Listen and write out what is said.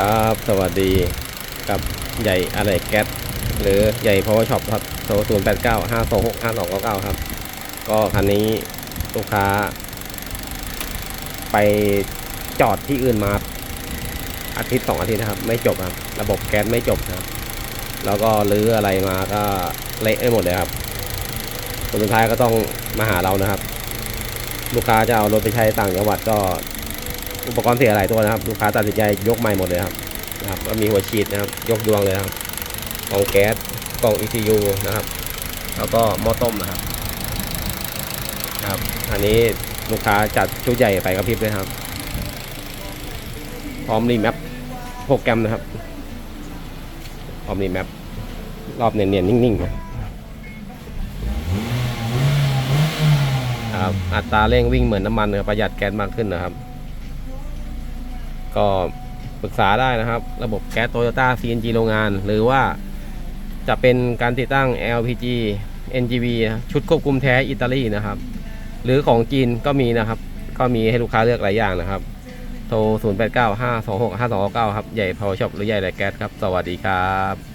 ครับสวัสดีกับใหญ่อะไรแก๊สหรือใหญ่ power shop ครับโทรศูนย์แปดเก้าห้าสองหกห้าสองเก้าเก้าครับ ก็คันนี้ลูกค้า ไปจอดที่อื่นมาอาทิตย์สองอาทิตย์นะครับ ไม่จบครับ ระบบแก๊สไม่จบครับ แล้วก็รื้ออะไรมาก็เละไปหมดเลยครับผลสุดท้ายก็ต้องมาหาเรานะครับ ลูกค้าจะเอารถไปใช้ต่างจังหวัดก็ อุปกรณ์เสียหลายตัวนะครับ ลูกค้าตัดสินใจยกใหม่หมดเลยครับนะครับก็มีหัวฉีดนะครับ ยกดวงเลยครับกล่องแก๊สกล่อง ECU นะครับ แล้วก็หม้อต้มนะครับครับอันนี้ลูกค้าจัดชุดใหญ่ไปกระพริบเลยครับ พร้อมรีแมปโปรแกรมนะครับพร้อมรีแมปรอบเนียนๆนิ่งๆครับครับอัตราเร่งวิ่งเหมือนน้ำมันนะครับประหยัดแก๊สมากขึ้นนะครับ ก็ปรึกษาได้นะครับ ระบบแก๊สโตโยต้า CNG โรงงาน หรือว่าจะเป็นการติดตั้ง LPG NGV ชุดควบคุมแท้อิตาลีนะครับ หรือของจีนก็มีนะครับ ก็มีให้ลูกค้าเลือกหลายอย่างนะครับ โทร 0 8 9 5 2 6 5 2 9ครับ ใหญ่พาวช็อปหรือใหญ่ไรแก๊สครับ สวัสดีครับ